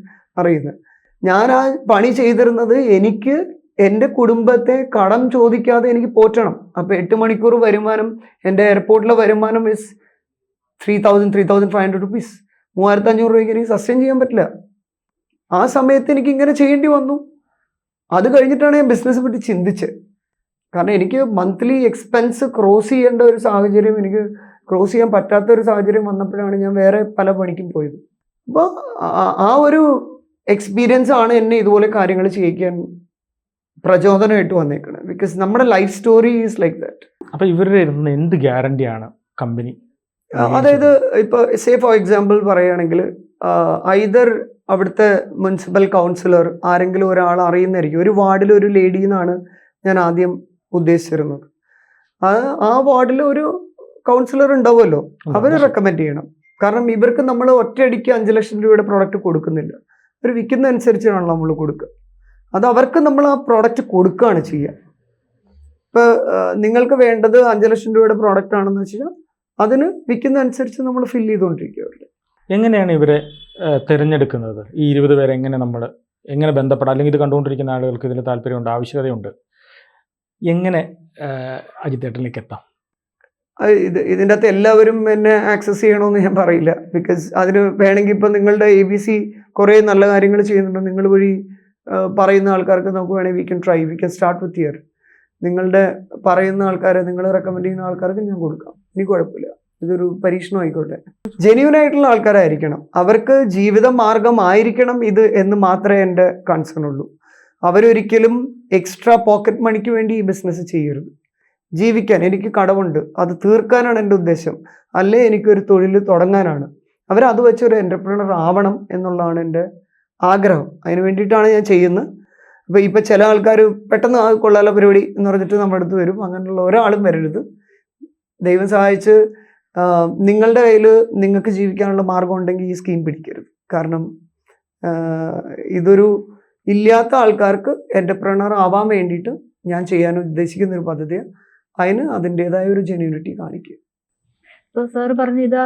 അറിയുന്നത്. ഞാൻ ആ പണി ചെയ്തിരുന്നത് എനിക്ക് എന്റെ കുടുംബത്തെ കടം ചോദിക്കാതെ എനിക്ക് പോറ്റണം. അപ്പോൾ എട്ട് മണിക്കൂർ വരുമാനം എന്റെ എയർപോർട്ടിലെ വരുമാനം is three thousand three thousand five hundred rupees മൂവായിരത്തി അഞ്ഞൂറ് രൂപയ്ക്ക് എനിക്ക് സസ്റ്റെയിൻ ചെയ്യാൻ പറ്റില്ല. ആ സമയത്ത് എനിക്ക് ഇങ്ങനെ ചെയ്യേണ്ടി വന്നു. അത് കഴിഞ്ഞിട്ടാണ് ഞാൻ ബിസിനസ് പറ്റി ചിന്തിച്ചത്. കാരണം എനിക്ക് മന്ത്ലി എക്സ്പെൻസ് ക്രോസ് ചെയ്യേണ്ട ഒരു സാഹചര്യം എനിക്ക് ക്രോസ് ചെയ്യാൻ പറ്റാത്ത ഒരു സാഹചര്യം വന്നപ്പോഴാണ് ഞാൻ വേറെ പല പണിക്കും പോയത്. അപ്പോൾ ആ ഒരു എക്സ്പീരിയൻസ് ആണ് എന്നെ ഇതുപോലെ കാര്യങ്ങൾ ചെയ്യിക്കാൻ പ്രചോദനമായിട്ട് വന്നേക്കുന്നത് ബിക്കോസ് നമ്മുടെ life story is like that അപ്പോൾ ഇവരുടെ ഇരുന്ന് എന്ത് ഗ്യാരണ്ടിയാണ് കമ്പനി അതായത് ഇപ്പോൾ സേ ഫോർ എക്സാമ്പിൾ പറയുകയാണെങ്കിൽ ഐദർ അവിടുത്തെ മുനിസിപ്പൽ കൗൺസിലർ ആരെങ്കിലും ഒരാൾ അറിയുന്നതായിരിക്കും. ഒരു വാർഡിൽ ഒരു ലേഡി എന്നാണ് ഞാൻ ആദ്യം ഉദ്ദേശിച്ചിരുന്നത്. ആ ആ വാർഡിൽ ഒരു കൗൺസിലർ ഉണ്ടാവുമല്ലോ. അവർ റെക്കമെൻഡ് ചെയ്യണം. കാരണം ഇവർക്ക് നമ്മൾ ഒറ്റയടിക്ക് അഞ്ച് ലക്ഷം രൂപയുടെ പ്രോഡക്റ്റ് കൊടുക്കുന്നില്ല. അവർ വിൽക്കുന്ന അനുസരിച്ചാണല്ലോ നമ്മൾ കൊടുക്കുക. അത് അവർക്ക് നമ്മൾ ആ പ്രോഡക്റ്റ് കൊടുക്കുകയാണ് ചെയ്യുക. ഇപ്പോൾ നിങ്ങൾക്ക് വേണ്ടത് അഞ്ച് ലക്ഷം രൂപയുടെ പ്രോഡക്റ്റ് ആണെന്ന് വെച്ചാൽ അതിന് വിൽക്കുന്ന അനുസരിച്ച് നമ്മൾ ഫില്ല് ചെയ്തുകൊണ്ടിരിക്കുക അവരുടെ എങ്ങനെയാണ് ഇവരെ തിരഞ്ഞെടുക്കുന്നത്? ഈ ഇരുപത് പേരെ എങ്ങനെ നമ്മൾ എങ്ങനെ ബന്ധപ്പെടാം? അല്ലെങ്കിൽ ഇത് കണ്ടുകൊണ്ടിരിക്കുന്ന ആളുകൾക്ക് ഇതിന് താല്പര്യമുണ്ട് ആവശ്യകതയുണ്ട്. എങ്ങനെ അജിത്തേട്ടനിലേക്ക് എത്താം? ഇത് ഇതിന്റെ അകത്ത് എല്ലാവരും എന്നെ ആക്സസ് ചെയ്യണമെന്ന് ഞാൻ പറയില്ല. ബിക്കോസ് അതിന് വേണമെങ്കിൽ ഇപ്പം നിങ്ങളുടെ എ ബി സി കുറേ നല്ല കാര്യങ്ങൾ ചെയ്യുന്നുണ്ട്. നിങ്ങൾ വഴി പറയുന്ന ആൾക്കാർക്ക് നമുക്ക് വേണമെങ്കിൽ we can try we can start with year നിങ്ങളുടെ പറയുന്ന ആൾക്കാരെ നിങ്ങൾ റെക്കമെൻഡ് ചെയ്യുന്ന ആൾക്കാർക്ക് ഞാൻ കൊടുക്കാം. ഇനി കുഴപ്പമില്ല. ഇതൊരു പരീക്ഷണം ആയിക്കോട്ടെ ജെന്യൂൻ ആയിട്ടുള്ള ആൾക്കാരായിരിക്കണം. അവർക്ക് ജീവിത മാർഗമായിരിക്കണം ഇത് എന്ന് മാത്രമേ എന്റെ കൺസേൺ ഉള്ളൂ. അവരൊരിക്കലും എക്സ്ട്രാ പോക്കറ്റ് മണിക്ക് വേണ്ടി ഈ ബിസിനസ് ചെയ്യരുത്. ജീവിക്കാൻ എനിക്ക് കടവുണ്ട്. അത് തീർക്കാനാണ് എന്റെ ഉദ്ദേശം. അല്ലേ എനിക്കൊരു തൊഴിൽ തുടങ്ങാനാണ്. അവർ അത് വെച്ചൊരു എന്റർപ്രണർ ആവണം എന്നുള്ളതാണ് എന്റെ ആഗ്രഹം. അതിന് വേണ്ടിയിട്ടാണ് ഞാൻ ചെയ്യുന്നത്. അപ്പോൾ ഇപ്പോൾ ചില ആൾക്കാർ പെട്ടെന്ന് കൊള്ളാല പരിപാടി എന്ന് പറഞ്ഞിട്ട് നമ്മുടെ അടുത്ത് വരും. അങ്ങനെയുള്ള ഒരാളും വരരുത്. ദൈവം സഹായിച്ച് നിങ്ങളുടെ കയ്യിൽ നിങ്ങൾക്ക് ജീവിക്കാനുള്ള മാർഗം ഉണ്ടെങ്കിൽ ഈ സ്കീം പിടിക്കരുത്. കാരണം ഇതൊരു ഇല്ലാത്ത ആൾക്കാർക്ക് എന്റർപ്രണർ ആവാൻ വേണ്ടിയിട്ട് ഞാൻ ചെയ്യാൻ ഉദ്ദേശിക്കുന്ന ഒരു പദ്ധതിയാണ് അതിന് അതിന്റെതായ ഒരു ജെന്യൂനിറ്റി കാണിക്കുക. ഇപ്പോൾ സാർ പറഞ്ഞ ഇത്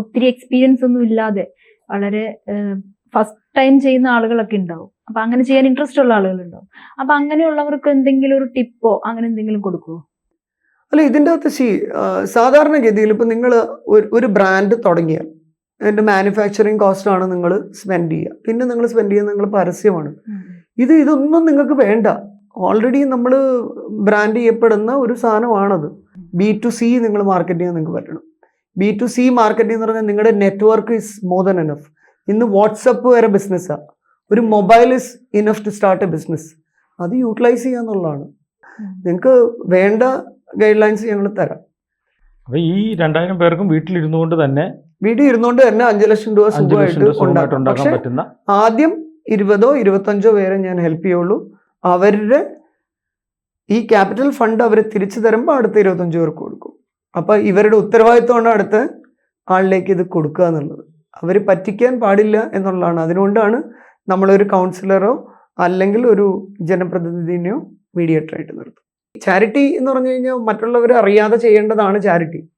ഒത്തിരി എക്സ്പീരിയൻസ് ഒന്നും ഇല്ലാതെ വളരെ ഫസ്റ്റ് ടൈം ചെയ്യുന്ന ആളുകളൊക്കെ ഉണ്ടാവും. അപ്പൊ അങ്ങനെ ചെയ്യാൻ ഇൻട്രസ്റ്റ് ഉള്ള ആളുകളുണ്ടാവും. അപ്പൊ അങ്ങനെയുള്ളവർക്ക് എന്തെങ്കിലും ഒരു ടിപ്പോ അങ്ങനെ എന്തെങ്കിലും കൊടുക്കുമോ അല്ല ഇതിന്റെ അകത്ത് സി സാധാരണഗതിയിൽ ഇപ്പം നിങ്ങൾ ഒരു ഒരു ബ്രാൻഡ് തുടങ്ങിയാൽ അതിന്റെ മാനുഫാക്ചറിങ് കോസ്റ്റാണ് നിങ്ങൾ സ്പെൻഡ് ചെയ്യുക. പിന്നെ നിങ്ങൾ സ്പെൻഡ് ചെയ്യുന്നത് നിങ്ങൾ പരസ്യമാണ്. ഇത് ഇതൊന്നും നിങ്ങൾക്ക് വേണ്ട. ഓൾറെഡി നമ്മൾ ബ്രാൻഡ് ചെയ്യപ്പെടുന്ന ഒരു സാധനമാണത്. ബി ടു സി നിങ്ങൾ മാർക്കറ്റ് ചെയ്യാൻ നിങ്ങൾക്ക് പറ്റണം. ബി ടു സി മാർക്കറ്റിംഗ് എന്ന് പറഞ്ഞാൽ നിങ്ങളുടെ network is more than enough ഇന്ന് വാട്സപ്പ് വരെ ബിസിനസ്സാണ് ഒരു mobile is enough to start a business അത് യൂട്ടിലൈസ് ചെയ്യാന്നുള്ളതാണ്. നിങ്ങൾക്ക് വേണ്ട ഗൈഡ് ലൈൻസ് ഞങ്ങൾ തരാം. അപ്പൊ ഈ രണ്ടായിരം പേർക്കും വീട്ടിലിരുന്നു കൊണ്ട് തന്നെ വീട്ടിൽ ഇരുന്നുകൊണ്ട് തന്നെ അഞ്ചു ലക്ഷം രൂപ സുഖമായിട്ട് ഉണ്ടാക്കാൻ പറ്റുന്ന ആദ്യം ഇരുപതോ ഇരുപത്തഞ്ചോ പേരെ ഞാൻ ഹെൽപ്പ് ചെയ്യുള്ളൂ. അവരുടെ ഈ ക്യാപിറ്റൽ ഫണ്ട് അവർ തിരിച്ചു തരുമ്പോൾ അടുത്ത ഇരുപത്തഞ്ച് പേർക്ക് കൊടുക്കും. അപ്പോൾ ഇവരുടെ ഉത്തരവാദിത്വമാണ് അടുത്ത ആളിലേക്ക് ഇത് കൊടുക്കുക എന്നുള്ളത്. അവർ പറ്റിക്കാൻ പാടില്ല എന്നുള്ളതാണ്. അതുകൊണ്ടാണ് നമ്മളൊരു കൗൺസിലറോ അല്ലെങ്കിൽ ഒരു ജനപ്രതിനിധിനെയോ മീഡിയേറ്റർ ആയിട്ട് നിർത്തും ചാരിറ്റി എന്ന് പറഞ്ഞു കഴിഞ്ഞാൽ മറ്റുള്ളവർ അറിയാതെ ചെയ്യേണ്ടതാണ് ചാരിറ്റി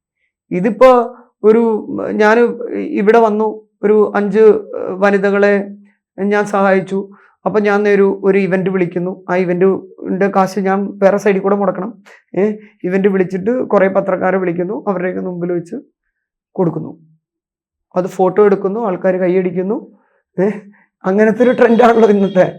ഇതിപ്പോൾ ഒരു ഞാൻ ഇവിടെ വന്നു ഒരു അഞ്ച് വനിതകളെ ഞാൻ സഹായിച്ചു. അപ്പം ഞാൻ ഒരു ഒരു ഇവന്റ് വിളിക്കുന്നു. ആ ഇവന്റിന്റെ കാശ് ഞാൻ വേറെ സൈഡിൽ കൂടെ മുടക്കണം. ഏഹ് ഇവന്റ് വിളിച്ചിട്ട് കുറേ പത്രക്കാരെ വിളിക്കുന്നു. അവരുടെയൊക്കെ മുമ്പിൽ വെച്ച് കൊടുക്കുന്നു. അത് ഫോട്ടോ എടുക്കുന്നു ആൾക്കാർ കൈയടിക്കുന്നു. അങ്ങനത്തെ ഒരു ട്രെൻഡാണല്ലോ ഇന്നത്തെ.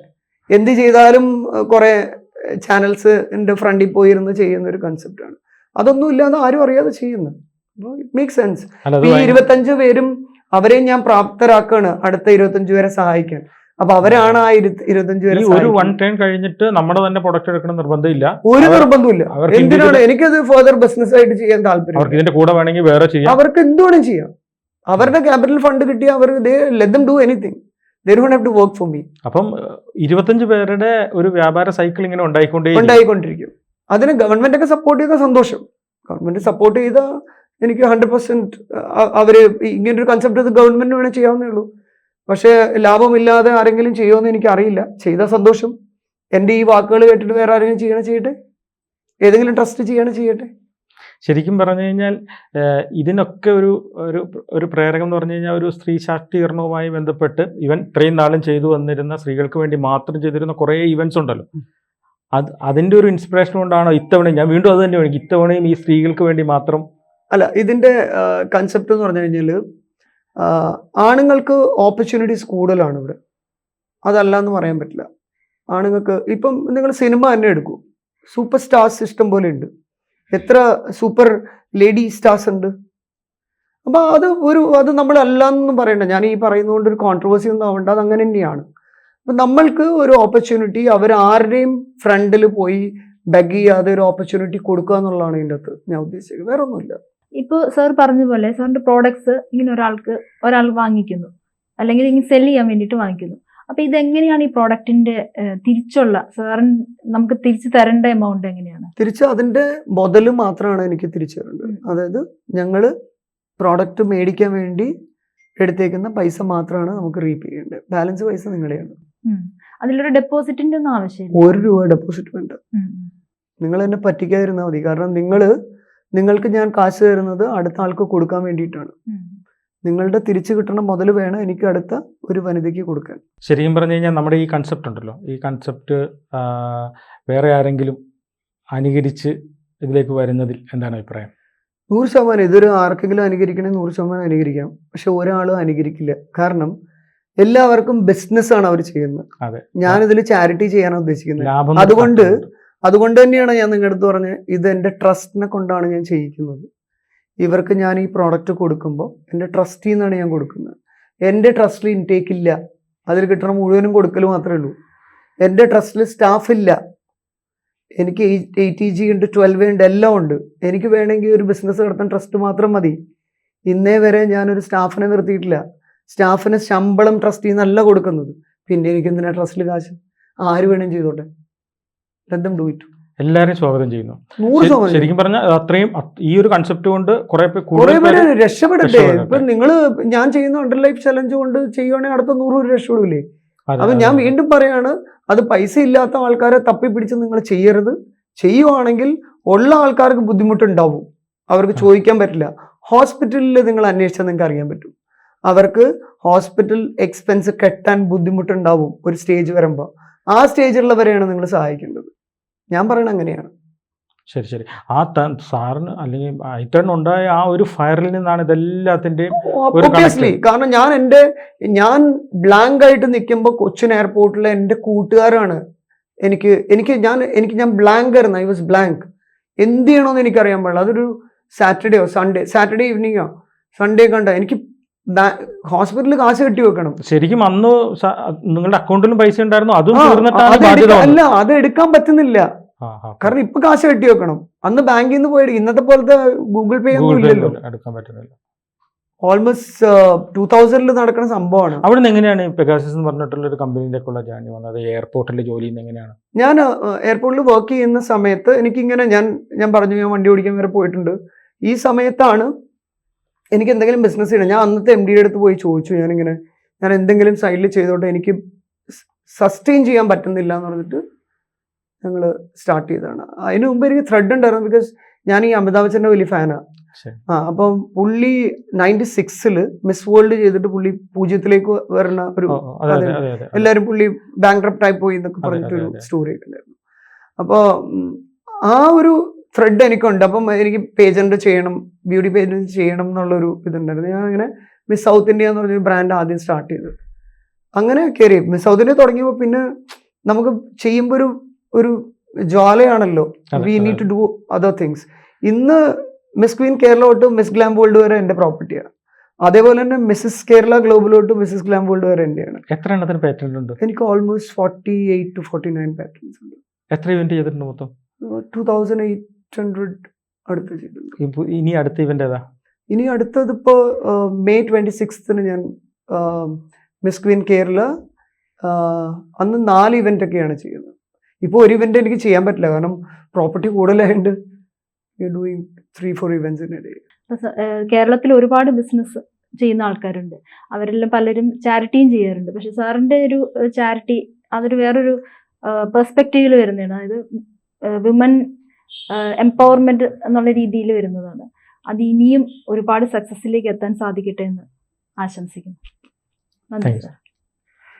എന്ത് ചെയ്താലും കുറേ ചാനൽസ് എന്റെ ഫ്രണ്ടിൽ പോയിരുന്ന് ചെയ്യുന്ന ഒരു കൺസെപ്റ്റാണ് അതൊന്നും ഇല്ലാതെ ആരും അറിയാതെ ചെയ്യുന്നു. അപ്പോൾ ഇറ്റ് മേക്ക് സെൻസ് ഈ ഇരുപത്തഞ്ച് പേരും അവരെയും ഞാൻ പ്രാപ്തരാക്കാണ് അടുത്ത ഇരുപത്തഞ്ച് പേരെ സഹായിക്കാൻ. അപ്പൊ അവരാണ് ആ ഇരു- ഇരുപത്തഞ്ച് പേര് ഒരു വൺ. ടൈം കഴിഞ്ഞിട്ട് നമ്മുടെ തന്നെ പ്രൊഡക്റ്റ് എടുക്കണം നിർബന്ധമില്ല. ഒരു നിർബന്ധമില്ല എന്തിനാണ്? എനിക്കത് ഫർദർ ബിസിനസ് ആയിട്ട് ചെയ്യാൻ താല്പര്യം ഇതിന്റെ കൂടെ വേണമെങ്കിൽ വേറെ ചെയ്യാം. അവർക്ക് എന്തുവേണം ചെയ്യാം. അവരുടെ ക്യാപിറ്റൽ ഫണ്ട് കിട്ടിയ അവർ let do anything they have to work for me അപ്പം ഏഹ്, ഇരുപത്തഞ്ച് പേരുടെ ഒരു വ്യാപാര സൈക്കിൾ ഇങ്ങനെ ഉണ്ടായിക്കൊണ്ടേ ഉണ്ടായിക്കൊണ്ടിരിക്കും. അതിന് ഗവൺമെന്റ് ഒക്കെ സപ്പോർട്ട് ചെയ്ത സന്തോഷം. ഗവൺമെന്റ് സപ്പോർട്ട് ചെയ്ത എനിക്ക് ഹൺഡ്രഡ് പെർസെന്റ് അവർ ഇങ്ങനൊരു കൺസെപ്റ്റ് ഇത് ഗവൺമെന്റ് വേണേൽ ചെയ്യാവുന്നേ ഉള്ളൂ. പക്ഷേ ലാഭമില്ലാതെ ആരെങ്കിലും ചെയ്യുമെന്ന് എനിക്ക് അറിയില്ല ചെയ്ത സന്തോഷം. എന്റെ ഈ വാക്കുകൾ കേട്ടിട്ട് വേറെ ആരെങ്കിലും ചെയ്യണേ ചെയ്യട്ടെ? ഏതെങ്കിലും ട്രസ്റ്റ് ചെയ്യണേ ചെയ്യട്ടെ? ശരിക്കും പറഞ്ഞു കഴിഞ്ഞാൽ ഇതിനൊക്കെ ഒരു ഒരു ഒരു പ്രേരകം എന്ന് പറഞ്ഞു കഴിഞ്ഞാൽ ഒരു സ്ത്രീ ശാക്തീകരണവുമായി ബന്ധപ്പെട്ട് ഇവൻ ഇത്രയും നാളും ചെയ്തു വന്നിരുന്ന സ്ത്രീകൾക്ക് വേണ്ടി മാത്രം ചെയ്തിരുന്ന കുറേ ഇവന്റ്സ് ഉണ്ടല്ലോ. അത് അതിന്റെ ഒരു ഇൻസ്പിറേഷൻ കൊണ്ടാണോ ഇത്തവണയും ഞാൻ വീണ്ടും അത് തന്നെ വേണമെങ്കിൽ ഇത്തവണയും ഈ സ്ത്രീകൾക്ക് വേണ്ടി മാത്രം? അല്ല ഇതിന്റെ കൺസെപ്റ്റ് എന്ന് പറഞ്ഞു കഴിഞ്ഞാൽ ആണുങ്ങൾക്ക് ഓപ്പർച്യൂണിറ്റീസ് കൂടുതലാണ് ഇവിടെ. അതല്ല എന്ന് പറയാൻ പറ്റില്ല. ആണുങ്ങൾക്ക് ഇപ്പം നിങ്ങൾ സിനിമ തന്നെ എടുക്കൂ. സൂപ്പർ സ്റ്റാർ സിസ്റ്റം പോലെ ഉണ്ട്. എത്ര സൂപ്പർ ലേഡി സ്റ്റാർസ് ഉണ്ട്? അപ്പോൾ അത് ഒരു അത് നമ്മൾ അല്ലാന്നൊന്നും പറയണ്ട. ഞാൻ ഈ പറയുന്നതുകൊണ്ട് ഒരു കോൺട്രവേഴ്സി ഒന്നും ആവണ്ട. അത് അങ്ങനെ തന്നെയാണ്. അപ്പം നമ്മൾക്ക് ഒരു ഓപ്പർച്യൂണിറ്റി അവർ ആരുടെയും ഫ്രണ്ടിൽ പോയി ബഗ് ചെയ്യാതെ ഒരു ഓപ്പർച്യൂണിറ്റി കൊടുക്കുക എന്നുള്ളതാണ് ഇതിന്റെ അകത്ത് ഞാൻ ഉദ്ദേശിച്ചത്. വേറെ ഒന്നുമില്ല ഇപ്പോൾ സാർ പറഞ്ഞ പോലെ സാറിന്റെ പ്രോഡക്ട്സ് ഇങ്ങനെ ഒരാൾക്ക് ഒരാൾ വാങ്ങിക്കുന്നു. അല്ലെങ്കിൽ ഇങ്ങനെ സെൽ ചെയ്യാൻ വേണ്ടിയിട്ട് വാങ്ങിക്കുന്നു. അപ്പൊ ഇതെങ്ങനെയാണ് ഈ പ്രോഡക്റ്റിന്റെ തിരിച്ചുള്ള സാറിൻ നമുക്ക് തിരിച്ചു തരേണ്ട എമൗണ്ട് എങ്ങനെയാണ്? തിരിച്ച് അതിന്റെ മുതൽ മാത്രമാണ് എനിക്ക് തിരിച്ചു തരേണ്ടത്. അതായത് ഞങ്ങൾ പ്രോഡക്റ്റ് മേടിക്കാൻ വേണ്ടി എടുത്തേക്കുന്ന പൈസ മാത്രമാണ് നമുക്ക് റീപേ ചെയ്യേണ്ടത്. ബാലൻസ് പൈസ നിങ്ങളുടെയാണ്. ഉം. അതിലൊരു ഡെപ്പോസിറ്റിന്റെ ഒന്നും ആവശ്യമില്ല. ഒരു രൂപ ഡെപ്പോസിറ്റ് വേണ്ട. നിങ്ങൾ എന്നെ പറ്റിക്കാതിരുന്നാൽ മതി. കാരണം നിങ്ങൾ നിങ്ങൾക്ക് ഞാൻ കാശ് തരുന്നത് അടുത്ത ആൾക്ക് കൊടുക്കാൻ വേണ്ടിയിട്ടാണ്. നിങ്ങളുടെ തിരിച്ചു കിട്ടണ മുതൽ വേണം എനിക്ക് അടുത്ത ഒരു വനിതയ്ക്ക് കൊടുക്കാൻ. ശരിക്കും പറഞ്ഞു കഴിഞ്ഞാൽ നമ്മുടെ ഈ കൺസെപ്റ്റ് ഉണ്ടല്ലോ. ഈ കൺസെപ്റ്റ് വേറെ ആരെങ്കിലും അനുകരിച്ച് ഇതിലേക്ക് വരുന്നതിൽ എന്താണ് അഭിപ്രായം? നൂറ് ശതമാനം. ഇതൊരു ആർക്കെങ്കിലും അനുകരിക്കണേ നൂറ് ശതമാനം അനുകരിക്കാം. പക്ഷെ ഒരാളും അനുകരിക്കില്ല. കാരണം എല്ലാവർക്കും ബിസിനസ് ആണ് അവർ ചെയ്യുന്നത്. ഞാനിതിൽ ചാരിറ്റി ചെയ്യാനാണ് ഉദ്ദേശിക്കുന്നത്. അതുകൊണ്ട് അതുകൊണ്ട് തന്നെയാണ് ഞാൻ നിങ്ങളുടെ അടുത്ത് പറഞ്ഞത് ഇത് എന്റെ ട്രസ്റ്റിനെ കൊണ്ടാണ് ഞാൻ ചെയ്യിക്കുന്നത്. ഇവർക്ക് ഞാൻ ഈ പ്രോഡക്റ്റ് കൊടുക്കുമ്പോൾ എന്റെ ട്രസ്റ്റിൽ നിന്നാണ് ഞാൻ കൊടുക്കുന്നത്. എന്റെ ട്രസ്റ്റിൽ ഇൻടേക്ക് ഇല്ല. അതിൽ കിട്ടണ മുഴുവനും കൊടുക്കൽ മാത്രമേ ഉള്ളൂ. എന്റെ ട്രസ്റ്റിൽ സ്റ്റാഫ് ഇല്ല. എനിക്ക് എയ്റ്റി ജി ഉണ്ട് ട്വൽവ് ഉണ്ട് എല്ലാം ഉണ്ട്. എനിക്ക് വേണമെങ്കിൽ ഒരു ബിസിനസ് നടത്താൻ ട്രസ്റ്റ് മാത്രം മതി. ഇന്നേ വരെ ഞാനൊരു സ്റ്റാഫിനെ നിർത്തിയിട്ടില്ല. സ്റ്റാഫിന് ശമ്പളം ട്രസ്റ്റിൽ നിന്നല്ല കൊടുക്കുന്നത്. പിന്നെ എനിക്ക് എന്തിനാ ട്രസ്റ്റിൽ കാശ്? ആര് വേണേലും ചെയ്തോട്ടെ. ലന്തം ഡു ഇറ്റ് എല്ലാവരും സ്വാഗതം ചെയ്യുന്നു. ശരിക്കും പറഞ്ഞാൽ അത്രയും ഈ ഒരു കൺസെപ്റ്റ് കൊണ്ട് കുറെ പേര് രക്ഷപ്പെടട്ടെ. ഇപ്പൊ നിങ്ങൾ ഞാൻ ചെയ്യുന്ന അണ്ടർ ലൈഫ് ചലഞ്ച് കൊണ്ട് ചെയ്യുവാണെങ്കിൽ അടുത്ത നൂറ് പേര് രക്ഷപ്പെടൂലേ? അതെ, അപ്പൊ ഞാൻ വീണ്ടും പറയാണ് അത് പൈസ ഇല്ലാത്ത ആൾക്കാരെ തപ്പി പിടിച്ച് നിങ്ങൾ ചെയ്യരുത്. ചെയ്യുവാണെങ്കിൽ ഉള്ള ആൾക്കാർക്ക് ബുദ്ധിമുട്ടുണ്ടാവും. അവർക്ക് ചോദിക്കാൻ പറ്റില്ല. ഹോസ്പിറ്റലിൽ നിങ്ങൾ അന്വേഷിച്ചാൽ നിങ്ങൾക്ക് അറിയാൻ പറ്റും. അവർക്ക് ഹോസ്പിറ്റൽ എക്സ്പെൻസ് കെട്ടാൻ ബുദ്ധിമുട്ടുണ്ടാവും ഒരു സ്റ്റേജ് വരുമ്പോൾ ആ സ്റ്റേജിലുള്ളവരെയാണ് നിങ്ങൾ സഹായിക്കേണ്ടത്. ഞാൻ പറയണ അങ്ങനെയാണ്. ശരി ശരി. ആ സാറിന് അല്ലെങ്കിൽ ഐറ്റൺ ഉണ്ടായ ആ ഒരു ഫയറിൽ നിന്നാണ് ഇതെല്ലാത്തിന്റെയും ഒബിയസ്ലി ഒബ്വിയസ്ലി കാരണം ഞാൻ എന്റെ ഞാൻ ബ്ലാങ്ക് ആയിട്ട് നിൽക്കുമ്പോൾ കൊച്ചിൻ എയർപോർട്ടിലെ എന്റെ കൂട്ടുകാരാണ്. എനിക്ക് എനിക്ക് ഞാൻ എനിക്ക് ഞാൻ ബ്ലാങ്ക് ആയിരുന്നു. ഐ വാസ് ബ്ലാങ്ക് എന്ത് ചെയ്യണമെന്ന് എനിക്കറിയാൻ പാടില്ല. അതൊരു സാറ്റർഡേയോ സൺഡേ സാറ്റർഡേ ഈവനിങ്ങോ സൺഡേ കണ്ട. എനിക്ക് ഹോസ്പിറ്റലിൽ കാശ് കെട്ടി വെക്കണം. ശരിക്കും അന്ന് നിങ്ങളുടെ അക്കൗണ്ടിലും പൈസ ഉണ്ടായിരുന്നു അതും. അല്ല അത് എടുക്കാൻ പറ്റുന്നില്ല. കാരണം ഇപ്പൊ കാശ് കെട്ടി വെക്കണം. അന്ന് ബാങ്കിൽ നിന്ന് പോയി. ഇന്നത്തെ പോലത്തെ ഗൂഗിൾ പേ ഒന്നും ഇല്ലല്ലോ. എടുക്കാൻ പറ്റുന്നില്ല. ഓൾമോസ്റ്റ് ടൂ തൗസൻഡിൽ നടക്കുന്ന സംഭവമാണ്. അവിടെ നിന്ന് എങ്ങനെയാണ് പെഗാസിസ് എന്ന് പറഞ്ഞിട്ടുള്ള ഒരു കമ്പനിയിലേക്കുള്ള ജേണി വന്നത്? എയർപോർട്ടിലെ ജോലി എങ്ങനെയാണ്? ഞാൻ എയർപോർട്ടിൽ വർക്ക് ചെയ്യുന്ന സമയത്ത് എനിക്കിങ്ങനെ ഞാൻ ഞാൻ പറഞ്ഞു ഞാൻ വണ്ടി ഓടിക്കാൻ വരെ പോയിട്ടുണ്ട്. ഈ സമയത്താണ് എനിക്ക് എന്തെങ്കിലും ബിസിനസ് ചെയ്യണം. ഞാൻ അന്നത്തെ എം ഡിയുടെ അടുത്ത് പോയി ചോദിച്ചു. ഞാനിങ്ങനെ ഞാൻ എന്തെങ്കിലും സൈഡിൽ ചെയ്തോട്ടെ എനിക്ക് സസ്റ്റെയിൻ ചെയ്യാൻ പറ്റുന്നില്ല എന്ന് പറഞ്ഞിട്ട് ഞങ്ങൾ സ്റ്റാർട്ട് ചെയ്തതാണ്. അതിന് മുമ്പ് എനിക്ക് ത്രെഡ് ഉണ്ടായിരുന്നു ബിക്കോസ് ഞാൻ ഈ അമിതാഭ് ബച്ചന്റെ വലിയ ഫാനാണ് ആ. അപ്പം പുള്ളി നയന്റി സിക്സിൽ മിസ് വേൾഡ് ചെയ്തിട്ട് പുള്ളി പൂജ്യത്തിലേക്ക് വരുന്ന ഒരു എല്ലാവരും പുള്ളി ബാങ്ക് ആയി പോയി എന്നൊക്കെ പറഞ്ഞിട്ടൊരു. സ്റ്റോറി ഒക്കെ ഉണ്ടായിരുന്നു. അപ്പോൾ ആ ഒരു ത്രെഡ് എനിക്കുണ്ട്. അപ്പം എനിക്ക് പേജന്റ് ചെയ്യണം ബ്യൂട്ടി പേജന്റ് ചെയ്യണം എന്നുള്ളൊരു ഇതുണ്ടായിരുന്നു. ഞാൻ അങ്ങനെ മിസ് സൗത്ത് ഇന്ത്യ എന്ന് പറഞ്ഞൊരു ബ്രാൻഡ് ആദ്യം സ്റ്റാർട്ട് ചെയ്തു അങ്ങനെ കയറി മിസ് സൗത്ത് ഇന്ത്യ തുടങ്ങിയപ്പോൾ പിന്നെ നമുക്ക് ചെയ്യുമ്പോൾ ഒരു ഒരു ജ്വാലയാണല്ലോ we need to do other things ഇന്ന് മിസ് ക്വീൻ കേരള തൊട്ട് മിസ് ഗ്ലാം വേൾഡ് വരെ എന്റെ പ്രോപ്പർട്ടിയാണ് അതേപോലെ തന്നെ മിസ്സസ് കേരള ഗ്ലോബൽ തൊട്ട് മിസ്സസ് ഗ്ലാം വേൾഡ് വരെ എന്റെയാണ്. എത്ര എണ്ണത്തിന് പാറ്റേൺ ഉണ്ട്? എനിക്ക് almost forty eight to forty nine patterns ഉണ്ട്. എത്ര ഇവന്റ് ചെയ്തിട്ടുണ്ട് മൊത്തം? ടൂ തൗസൻഡ് എയ്റ്റ് ഹൺഡ്രഡ് അടുത്ത് ചെയ്തിട്ടുണ്ട്. ഇനി അടുത്ത ഇവന്റ് ഏതാ? ഇനി അടുത്തത് ഇപ്പോൾ മെയ് ട്വന്റി സിക്സ്ത്തിന് ഞാൻ മിസ് ക്വീൻ കേരള അന്ന് നാല് ഇവന്റ് ഒക്കെയാണ് ചെയ്യുന്നത്. ഇപ്പോൾ ഒരു ഇവന്റ് എനിക്ക് ചെയ്യാൻ പറ്റില്ല കാരണം പ്രോപ്പർട്ടി കൂടുതലായതുകൊണ്ട് doing three four events in a day കേരളത്തിൽ ഒരുപാട് ബിസിനസ് ചെയ്യുന്ന ആൾക്കാരുണ്ട്. അവരെല്ലാം പലരും ചാരിറ്റിയും ചെയ്യാറുണ്ട്. പക്ഷെ സാറിന്റെ ഒരു ചാരിറ്റി അതൊരു വേറൊരു പെർസ്പെക്റ്റീവിൽ വരുന്നതാണ്. അതായത് വിമൻ എംപവർമെന്റ് എന്നുള്ള രീതിയിൽ വരുന്നതാണ്. അത് ഇനിയും ഒരുപാട് സക്സസിലേക്ക് എത്താൻ സാധിക്കട്ടെ എന്ന് ആശംസിക്കുന്നു. നന്ദി സാർ